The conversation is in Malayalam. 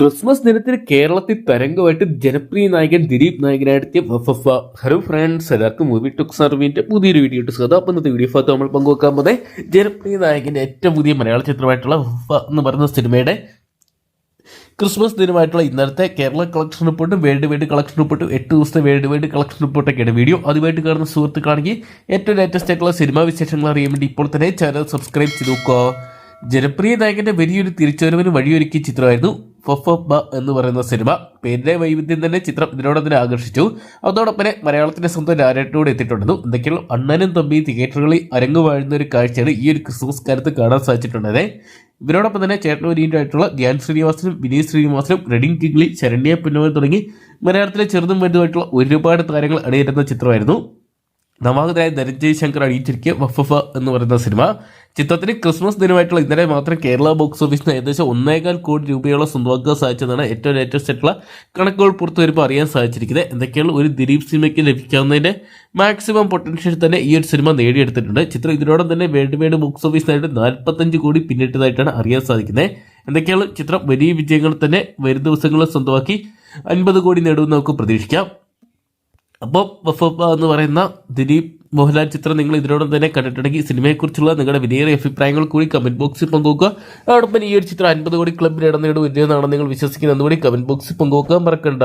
ക്രിസ്മസ് ദിനത്തിൽ കേരളത്തിൽ തരംഗമായിട്ട് ജനപ്രിയ നായകൻ ദിലീപ് നായകനായിട്ട് വഫഫ ഹലോ ഫ്രണ്ട്സ് എല്ലാവർക്കും മൂവി ടുക് സർവീന്റെ പുതിയൊരു വീഡിയോ ഇട്ട് സ്വാഗതം. അപ്പം ഇന്നത്തെ വീഡിയോ ഭാഗത്ത് നമ്മൾ പങ്കുവെക്കാൻ പോകുന്നത് ജനപ്രിയ നായകന്റെ ഏറ്റവും പുതിയ മലയാള ചിത്രമായിട്ടുള്ള വഫ എന്ന് പറയുന്ന സിനിമയുടെ ക്രിസ്മസ് ദിനമായിട്ടുള്ള ഇന്നലത്തെ കേരള കളക്ഷൻ റിപ്പോർട്ടും വേൾഡ് വൈഡ് കളക്ഷൻ റിപ്പോർട്ടും എട്ട് ദിവസത്തെ വേൾഡ് വൈഡ് കളക്ഷൻ റിപ്പോർട്ടൊക്കെയാണ് വീഡിയോ അതുമായിട്ട് കാണുന്ന സുഹൃത്തുക്കളാണെങ്കിൽ ഏറ്റവും ലേറ്റസ്റ്റ് ആയിട്ടുള്ള സിനിമ വിശേഷങ്ങൾ അറിയാൻ വേണ്ടി ഇപ്പോൾ തന്നെ ചാനൽ സബ്സ്ക്രൈബ് ചെയ്ത് നോക്കുക. ജനപ്രിയ നായകന്റെ വലിയൊരു തിരിച്ചുവരവിന് വഴിയൊരുക്കിയ ചിത്രമായിരുന്നു ഫൊഫബ എന്ന് പറയുന്ന സിനിമ പേരിലെ വൈവിധ്യം തന്നെ ചിത്രം ഇതിനോട് തന്നെ ആകർഷിച്ചു. അതോടൊപ്പം മലയാളത്തിന്റെ സ്വന്തം ലാരേട്ടനോട് എത്തിയിട്ടുണ്ടെന്നും എന്തൊക്കെയുള്ള അണ്ണനും തമ്പി തിയേറ്ററുകളിൽ അരങ്ങു വാഴുന്ന ഒരു കാഴ്ചയാണ് ഈ ഒരു ക്രിസ്മസ് കാലത്ത് കാണാൻ സാധിച്ചിട്ടുണ്ട് ഇവരോടൊപ്പം തന്നെ ചേട്ടനൂരിയായിട്ടുള്ള ധ്യാൻ ശ്രീനിവാസനും വിനീത് ശ്രീനിവാസനും റെഡിങ് കിഗ്ലി ശരണ്യ പുന്നവൻ തുടങ്ങി മലയാളത്തിലെ ചെറുതും വലുതുമായിട്ടുള്ള ഒരുപാട് താരങ്ങൾ അണിയേറ്റുന്ന ചിത്രമായിരുന്നു. നവാഗതനായ ധനഞ്ജയ് ശങ്കർ അണിയിച്ചിരിക്കുക വഫഫ എന്ന് പറയുന്ന സിനിമ. ചിത്രത്തിന് ക്രിസ്മസ് ദിനമായിട്ടുള്ള ഇന്നലെ മാത്രം കേരള ബോക്സ് ഓഫീസിന് ഏകദേശം ഒന്നേകാൽ കോടി രൂപയോളം സ്വന്തമാക്കാൻ സാധിച്ചതാണ് ഏറ്റവും ലേറ്റസ്റ്റ് ആയിട്ടുള്ള കണക്കുകൾ പുറത്തു വരുമ്പോൾ അറിയാൻ സാധിച്ചിരിക്കുന്നത്. എന്തൊക്കെയാണ് ഒരു ദിലീപ് സിനിമയ്ക്ക് ലഭിക്കാവുന്നതിന്റെ മാക്സിമം പൊട്ടൻഷ്യൽ തന്നെ ഈ ഒരു സിനിമ നേടിയെടുത്തിട്ടുണ്ട്. ചിത്രം ഇതിനോടൊപ്പം തന്നെ വേൾഡ് വൈഡ് ബോക്സ് ഓഫീസിനായിട്ട് നാൽപ്പത്തഞ്ച് കോടി പിന്നിട്ടതായിട്ടാണ് അറിയാൻ സാധിക്കുന്നത്. എന്തൊക്കെയാണ് ചിത്രം വലിയ വിജയങ്ങൾ തന്നെ വരും ദിവസങ്ങളിൽ സ്വന്തമാക്കി അൻപത് കോടി നേടുമെന്ന് നമുക്ക് പ്രതീക്ഷിക്കാം. അപ്പോൾ വഫപ്പ എന്ന് പറയുന്ന ദിലീപ് മോഹൻലാൽ ചിത്രം നിങ്ങൾ ഇതിനോടൊപ്പം തന്നെ കണ്ടിട്ടുണ്ടെങ്കിൽ സിനിമയെക്കുറിച്ചുള്ള നിങ്ങളുടെ വിലയേറിയ അഭിപ്രായങ്ങൾ കൂടി കമന്റ് ബോക്സിൽ പങ്കുവെക്കുക. അതോടൊപ്പം ഈ ഒരു ചിത്രം അൻപത് കോടി ക്ലബിൽ ഇടം നേടും ഇല്ലെന്നാണ് നിങ്ങൾ വിശ്വസിക്കുന്നത്. കൂടി കമന്റ് ബോക്സിൽ പങ്കുവെക്കാൻ മറക്കണ്ട.